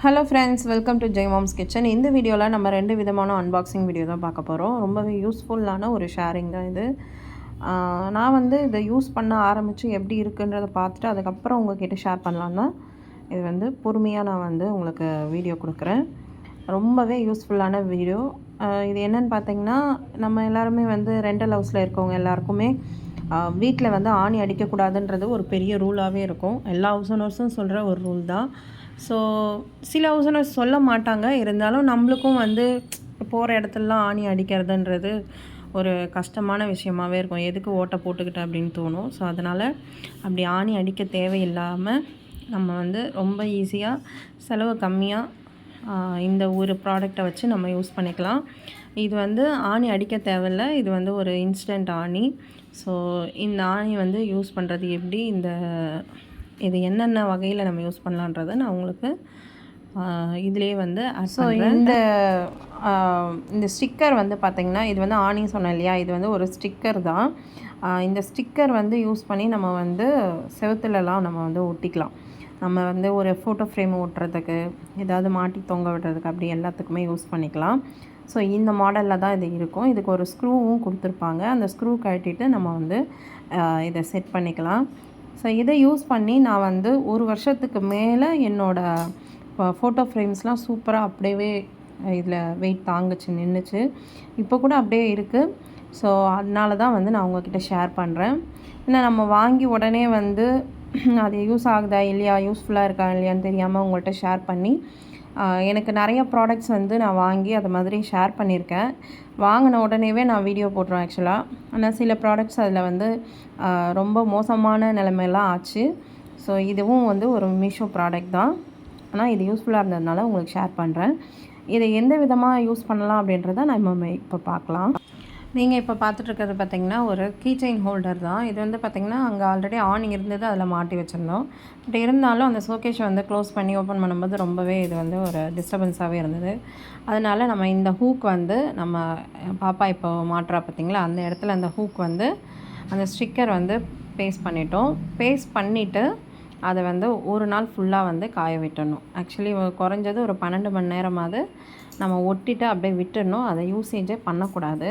Hello friends welcome to Jai moms kitchen இந்த வீடியோவில் நம்ம ரெண்டு விதமான அன்பாக்சிங் வீடியோ தான் பார்க்க போகிறோம் ரொம்பவே யூஸ்ஃபுல்லான ஒரு ஷேரிங் தான் இது. நான் வந்து இதை யூஸ் பண்ண ஆரம்பித்து எப்படி இருக்குன்றதை பார்த்துட்டு அதுக்கப்புறம் உங்ககிட்ட ஷேர் பண்ணலான்னா தான் இது வந்து பொறுமையாக நான் வந்து உங்களுக்கு வீடியோ கொடுக்குறேன். ரொம்பவே யூஸ்ஃபுல்லான வீடியோ இது என்னன்னு பார்த்தீங்கன்னா நம்ம எல்லாருமே வந்து ரெண்டல் ஹவுஸில் இருக்கவங்க எல்லாருக்குமே வீட்டில் வந்து ஆணி அடிக்கக்கூடாதுன்றது ஒரு பெரிய ரூலாகவே இருக்கும். எல்லா ஹவுஸ் ஓனர்ஸும் சொல்கிற ஒரு ரூல் தான். ஸோ சில ஹவுஸ் சொல்ல மாட்டாங்க. இருந்தாலும் நம்மளுக்கும் வந்து போகிற இடத்துலலாம் ஆணி அடிக்கிறதுன்றது ஒரு கஷ்டமான விஷயமாவே இருக்கும். எதுக்கு ஓட்டை போட்டுக்கிட்டேன் அப்படின்னு தோணும். ஸோ அதனால் அப்படி ஆணி அடிக்க தேவையில்லாமல் நம்ம வந்து ரொம்ப ஈஸியாக செலவு கம்மியாக இந்த ஒரு ப்ராடக்டை வச்சு நம்ம யூஸ் பண்ணிக்கலாம். இது வந்து ஆணி அடிக்க தேவையில்ல. இது வந்து ஒரு இன்ஸ்டன்ட் ஆணி. ஸோ இந்த ஆணி வந்து யூஸ் பண்ணுறது எப்படி? இந்த இது என்னென்ன வகையில் நம்ம யூஸ் பண்ணலான்றதை நான் உங்களுக்கு இதுலேயே வந்து ஸோ இந்த இந்த ஸ்டிக்கர் வந்து பார்த்திங்கன்னா இது வந்து ஆணி சொன்னேன் இல்லையா? இது வந்து ஒரு ஸ்டிக்கர் தான். இந்த ஸ்டிக்கர் வந்து யூஸ் பண்ணி நம்ம வந்து செவுத்துலலாம் நம்ம வந்து ஒட்டிக்கலாம். நம்ம வந்து ஒரு ஃபோட்டோ ஃப்ரேம் ஒட்டுறதுக்கு ஏதாவது மாட்டி தொங்க விடுறதுக்கு அப்படி எல்லாத்துக்குமே யூஸ் பண்ணிக்கலாம். ஸோ இந்த மாடலில் தான் இது இருக்கும். இதுக்கு ஒரு ஸ்க்ரூவும் கொடுத்துருப்பாங்க. அந்த ஸ்க்ரூ கழட்டிட்டு நம்ம வந்து இதை செட் பண்ணிக்கலாம். ஸோ இதை யூஸ் பண்ணி நான் வந்து ஒரு வருஷத்துக்கு மேலே என்னோடய ஃபோட்டோ ஃப்ரேம்ஸ்லாம் சூப்பராக அப்படியே இதில் வெயிட் தாங்குச்சு நின்றுச்சு இப்போ கூட அப்படியே இருக்குது ஸோ அதனால தான் வந்து நான் உங்ககிட்ட ஷேர் பண்ணுறேன் ஏன்னா நம்ம வாங்கி உடனே வந்து அது யூஸ் ஆகுதா இல்லையா யூஸ்ஃபுல்லாக இருக்கா இல்லையான்னு தெரியாமல் உங்கள்கிட்ட ஷேர் பண்ணி எனக்கு நிறைய ப்ராடக்ட்ஸ் வந்து நான் வாங்கி அதை மாதிரி ஷேர் பண்ணியிருக்கேன். வாங்கின உடனேவே நான் வீடியோ போட்டுருவேன் ஆக்சுவலாக ஆனால் சில ப்ராடக்ட்ஸ் அதில் வந்து ரொம்ப மோசமான நிலைமையெல்லாம் ஆச்சு. ஸோ இதுவும் வந்து ஒரு மீஷோ ப்ராடக்ட் தான். ஆனால் இது யூஸ்ஃபுல்லாக இருந்ததுனால உங்களுக்கு ஷேர் பண்ணுறேன் இதை எந்த விதமாக யூஸ் பண்ணலாம் அப்படின்றத நம்ம இப்போ பார்க்கலாம். நீங்கள் இப்போ பார்த்துட்ருக்கிறது பார்த்திங்கன்னா ஒரு கீ செயின் ஹோல்டர் தான். இது வந்து பார்த்திங்கன்னா அங்கே ஆல்ரெடி ஆன் இருந்தது அதில் மாட்டி வச்சுருந்தோம். பட் இருந்தாலும் அந்த ஷோகேஷை வந்து க்ளோஸ் பண்ணி ஓப்பன் பண்ணும்போது ரொம்பவே இது வந்து ஒரு டிஸ்டர்பன்ஸாகவே இருந்தது. அதனால் நம்ம இந்த ஹூக் வந்து நம்ம பாப்பா இப்போ மாட்டுறா பார்த்தீங்களா அந்த இடத்துல அந்த ஹூக் வந்து அந்த ஸ்டிக்கர் வந்து பேஸ்ட் பண்ணிட்டோம். பேஸ்ட் பண்ணிவிட்டு அதை வந்து ஒரு நாள் ஃபுல்லாக வந்து காய விட்டுடணும். ஆக்சுவலி குறைஞ்சது ஒரு பன்னெண்டு மணி நேரமாவது நம்ம ஒட்டிட்டு அப்படியே விட்டுடணும். அதை யூசேஜே பண்ணக்கூடாது.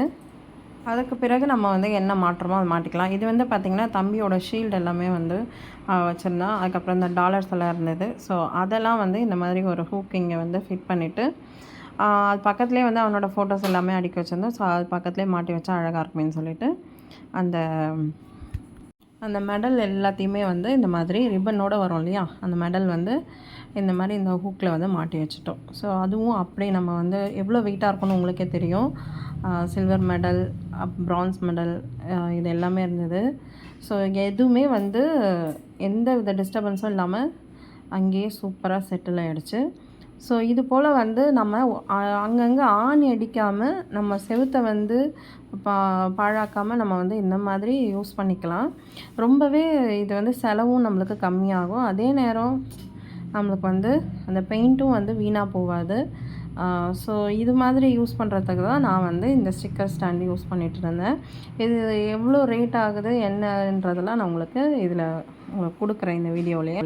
அதுக்கு பிறகு நம்ம வந்து என்ன மாற்றமோ அதை மாட்டிக்கலாம் இது வந்து பார்த்திங்கன்னா தம்பியோட ஷீல்டு எல்லாமே வந்து வச்சுருந்தோம் அதுக்கப்புறம் இந்த டாலர்ஸ் எல்லாம் இருந்தது. ஸோ அதெல்லாம் வந்து இந்த மாதிரி ஒரு ஹூக்கிங்கை வந்து ஃபிட் பண்ணிவிட்டு அது பக்கத்துலேயே வந்து அவனோட ஃபோட்டோஸ் எல்லாமே அடிக்க வச்சுருந்தோம். ஸோ அது பக்கத்துலேயே மாட்டி வச்சா அழகாக இருக்குமேனு சொல்லிட்டு அந்த அந்த மெடல் எல்லாத்தையுமே வந்து இந்த மாதிரி ரிப்பனோடு வரும் இல்லையா? அந்த மெடல் வந்து இந்த மாதிரி இந்த ஹூக்கில் வந்து மாட்டி வச்சுட்டோம். ஸோ அதுவும் அப்படியே நம்ம வந்து எவ்வளோ வெயிட்டாக இருக்கும்னு உங்களுக்கே தெரியும். சில்வர் மெடல் ப்ரான்ஸ் மெடல் இது எல்லாமே இருந்தது. ஸோ எதுவுமே வந்து எந்த வித டிஸ்டர்பன்ஸும் இல்லாமல் அங்கேயே சூப்பராக செட்டில் ஆகிடுச்சு ஸோ இது போல் வந்து நம்ம அங்கங்கே ஆணி அடிக்காமல் நம்ம செவுத்தை வந்து பா பாழாக்காமல் நம்ம வந்து இந்த மாதிரி யூஸ் பண்ணிக்கலாம். ரொம்பவே இது வந்து செலவும் நம்மளுக்கு கம்மியாகும். அதே நேரம் நம்மளுக்கு வந்து அந்த பெயிண்ட்டும் வந்து வீணாக போகாது. ஸோ இது மாதிரி யூஸ் பண்ணுறதுக்கு தான் நான் வந்து இந்த ஸ்டிக்கர் ஸ்டாண்டு யூஸ் பண்ணிகிட்டு இருந்தேன். இது எவ்வளோ ரேட் ஆகுது என்னன்றதெல்லாம் நான் உங்களுக்கு இதில் உங்களுக்கு கொடுக்குறேன் இந்த வீடியோவிலேயே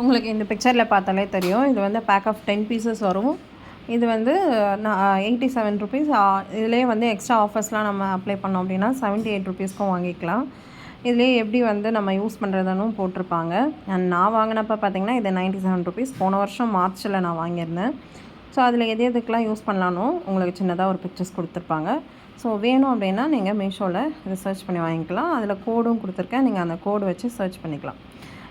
உங்களுக்கு இந்த பிக்சரில் பார்த்தாலே தெரியும். இது வந்து பேக் ஆஃப் டென் பீசஸ் வரும். இது வந்து நான் எயிட்டி செவன் ருபீஸ் இதுலேயே வந்து எக்ஸ்ட்ரா ஆஃபர்ஸ்லாம் நம்ம அப்ளை பண்ணோம் அப்படின்னா செவன்ட்டி எயிட் ருபீஸ்க்கும் வாங்கிக்கலாம். இதுலேயே எப்படி வந்து நம்ம யூஸ் பண்ணுறதுன்னு போட்டிருப்பாங்க. அண்ட் நான் வாங்கினப்போ பார்த்தீங்கன்னா இது நைன்ட்டி செவன் ருபீஸ் போன வருஷம் மார்ச்சில் நான் வாங்கியிருந்தேன். ஸோ அதில் எது எதுக்கெலாம் யூஸ் பண்ணலானோ உங்களுக்கு சின்னதாக ஒரு பிக்சர்ஸ் கொடுத்துருப்பாங்க. ஸோ வேணும் அப்படின்னா நீங்கள் மீஷோவில் இதை சர்ச் பண்ணி வாங்கிக்கலாம். அதில் கோடும் கொடுத்துருக்கேன். நீங்கள் அந்த கோடு வச்சு சர்ச் பண்ணிக்கலாம்.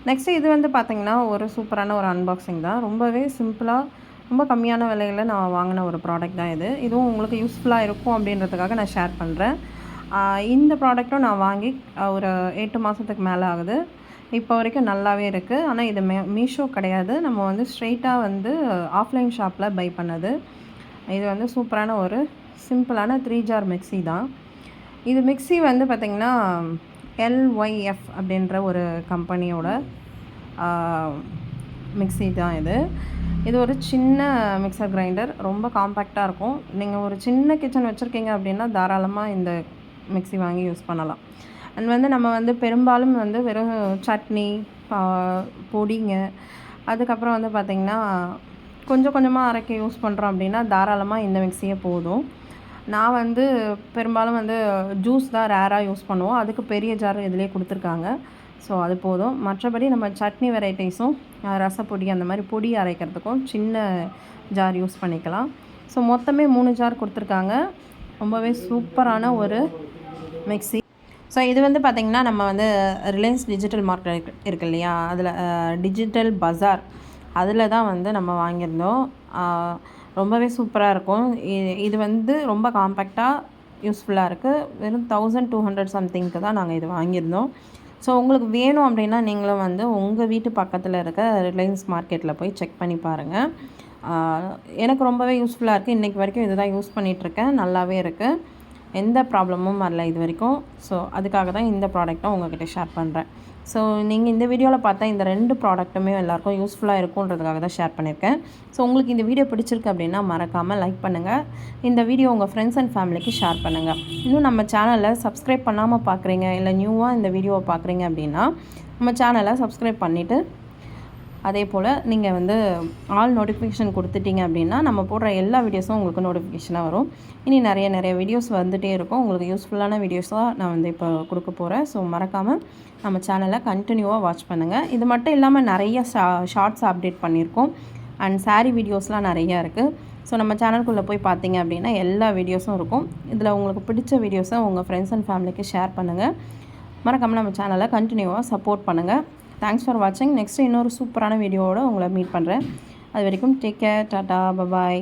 நெக்ஸ்ட்டு இது வந்து பார்த்திங்கன்னா ஒரு சூப்பரான ஒரு அன்பாக்சிங் தான். ரொம்பவே சிம்பிளாக ரொம்ப கம்மியான விலையில் நான் வாங்கின ஒரு ப்ராடக்ட் தான் இது. இதுவும் உங்களுக்கு யூஸ்ஃபுல்லாக இருக்கும் அப்படின்றதுக்காக நான் ஷேர் பண்ணுறேன் இந்த ப்ராடக்ட்டும் நான் வாங்கி ஒரு எட்டு மாதத்துக்கு மேலே ஆகுது. இப்போ வரைக்கும் நல்லாவே இருக்குது ஆனால் இது மே மீஷோ கிடையாது. நம்ம வந்து ஸ்ட்ரெயிட்டாக வந்து ஆஃப்லைன் ஷாப்பில் பை பண்ணது. இது வந்து சூப்பரான ஒரு சிம்பிளான த்ரீ ஜார் மிக்ஸி தான். இது மிக்ஸி வந்து பார்த்திங்கன்னா எல்ஒய்எஃப் அப்படின்ற ஒரு கம்பெனியோட மிக்ஸி தான் இது. இது ஒரு சின்ன மிக்சர் கிரைண்டர். ரொம்ப காம்பேக்டாக இருக்கும். நீங்கள் ஒரு சின்ன கிச்சன் வச்சுருக்கீங்க அப்படின்னா தாராளமாக இந்த மிக்ஸி வாங்கி யூஸ் பண்ணலாம். அண்ட் வந்து நம்ம வந்து பெரும்பாலும் வந்து வெறும் சட்னி பா- பொடிங்க. அதுக்கப்புறம் வந்து பார்த்திங்கன்னா கொஞ்சம் கொஞ்சமாக அரைக்க யூஸ் பண்ணுறோம் அப்படின்னா தாராளமாக இந்த மிக்சியே போதும். நான் வந்து பெரும்பாலும் வந்து ஜூஸ் தான் ரேராக யூஸ் பண்ணுவோம். அதுக்கு பெரிய ஜார் இதிலே கொடுத்துருக்காங்க. ஸோ அது போதும். மற்றபடி நம்ம சட்னி வெரைட்டிஸும் ரசப்பொடி அந்த மாதிரி பொடி அரைக்கிறதுக்கும் சின்ன ஜார் யூஸ் பண்ணிக்கலாம். ஸோ மொத்தமே மூணு ஜார் கொடுத்துருக்காங்க. ரொம்பவே சூப்பரான ஒரு மிக்ஸி ஸோ இது வந்து பார்த்திங்கன்னா நம்ம வந்து ரிலையன்ஸ் டிஜிட்டல் மார்க்கெட் இருக்கு இருக்கு இல்லையா? அதில் டிஜிட்டல் பஜார் அதில் தான் வந்து நம்ம வாங்கியிருந்தோம். ரொம்பவே சூப்பராக இருக்கும். இது வந்து ரொம்ப காம்பேக்டாக யூஸ்ஃபுல்லாக இருக்குது வெறும் தௌசண்ட் டூ ஹண்ட்ரட் சம்திங்க்கு தான் நாங்கள் இது வாங்கியிருந்தோம். ஸோ உங்களுக்கு வேணும் அப்படின்னா நீங்களும் வந்து உங்கள் வீட்டு பக்கத்தில் இருக்க ரிலையன்ஸ் மார்க்கெட்டில் போய் செக் பண்ணி பாருங்கள் எனக்கு ரொம்பவே யூஸ்ஃபுல்லாக இருக்குது இன்றைக்கி வரைக்கும் இதுதான் யூஸ் பண்ணிகிட்ருக்கேன் நல்லாவே இருக்குது எந்த ப்ராப்ளமும் வரல இது வரைக்கும். ஸோ அதுக்காக தான் இந்த ப்ராடக்ட்டை உங்ககிட்ட ஷேர் பண்ணுறேன் ஸோ நீங்கள் இந்த வீடியோவில் பார்த்தா இந்த ரெண்டு ப்ராடக்ட்டுமே எல்லாருக்கும் யூஸ்ஃபுல்லாக இருக்குன்றதுக்காக தான் ஷேர் பண்ணியிருக்கேன். ஸோ உங்களுக்கு இந்த வீடியோ பிடிச்சிருக்கு அப்படின்னா மறக்காமல் லைக் பண்ணுங்கள் இந்த வீடியோ உங்கள் ஃப்ரெண்ட்ஸ் அண்ட் ஃபேமிலிக்கு ஷேர் பண்ணுங்கள் இன்னும் நம்ம சேனலை சப்ஸ்கிரைப் பண்ணாமல் பார்க்குறீங்க இல்லை நியூவாக இந்த வீடியோவை பார்க்குறீங்க அப்படின்னா நம்ம சேனலை சப்ஸ்கிரைப் பண்ணிவிட்டு அதே போல் நீங்கள் வந்து ஆல் நோட்டிஃபிகேஷன் கொடுத்துட்டீங்க அப்படின்னா நம்ம போடுற எல்லா வீடியோஸும் உங்களுக்கு நோட்டிஃபிகேஷனாக வரும். இனி நிறைய நிறைய வீடியோஸ் வந்துகிட்டே இருக்கும். உங்களுக்கு யூஸ்ஃபுல்லான வீடியோஸாக நான் வந்து இப்போ கொடுக்க போகிறேன் ஸோ மறக்காமல் நம்ம சேனலை கண்டினியூவாக வாட்ச் பண்ணுங்கள் இது மட்டும் இல்லாமல் நிறைய ஷா ஷார்ட்ஸ் அப்டேட் பண்ணியிருக்கோம். அண்ட் சாரீ வீடியோஸ்லாம் நிறையா இருக்குது ஸோ நம்ம சேனல்குள்ளே போய் பார்த்தீங்க அப்படின்னா எல்லா வீடியோஸும் இருக்கும். இதில் உங்களுக்கு பிடிச்ச வீடியோஸை உங்கள் ஃப்ரெண்ட்ஸ் அண்ட் ஃபேமிலிக்கு ஷேர் பண்ணுங்கள் மறக்காமல் நம்ம சேனலை கண்டினியூவாக சப்போர்ட் பண்ணுங்கள் தேங்க்ஸ் ஃபார் வாட்சிங் நெக்ஸ்ட்டு இன்னொரு சூப்பரான வீடியோவோட உங்களை மீட் பண்ணுறேன் அது வரைக்கும் டேக் கேர் டாட்டா பபாய்